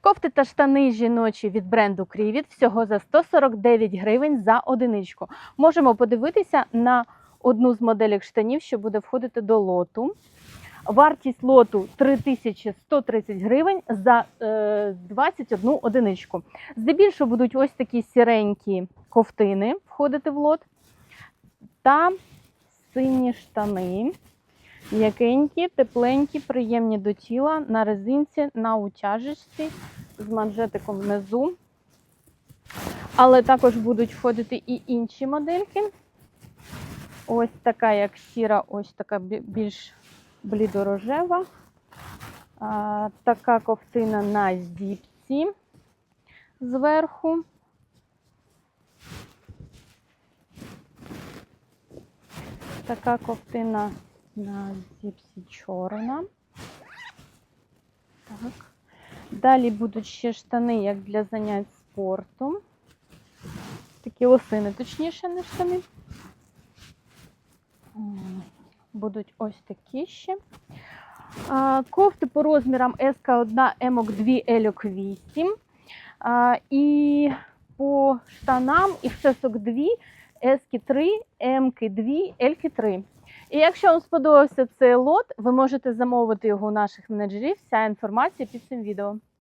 Кофти та штани жіночі від бренду Крівіт всього за 149 гривень за одиничку. Можемо подивитися на одну з моделей штанів, що буде входити до лоту. Вартість лоту 3130 гривень за е, 21 одиничку. Здебільшого будуть ось такі сіренькі ковтини входити в лот та сині штани. М'якенькі, тепленькі, приємні до тіла на резинці, на утяжечці з манжетиком внизу. Але також будуть входити і інші модельки. Ось така, як сіра, ось така більш блідорожева. А, така ковтина на зіпці зверху. Така ковтина на зіпсі чорна. Так. Далі будуть ще штани, як для занять спортом. Такі лосини, точніше, не штани. Будуть ось такі ще. Кофти по розмірам СК1, МОК 2, Ельок 8. І по штанам і ССОК 2, СК 3, МК 2, Ельки 3. І якщо вам сподобався цей лот, ви можете замовити його у наших менеджерів. Вся інформація під цим відео.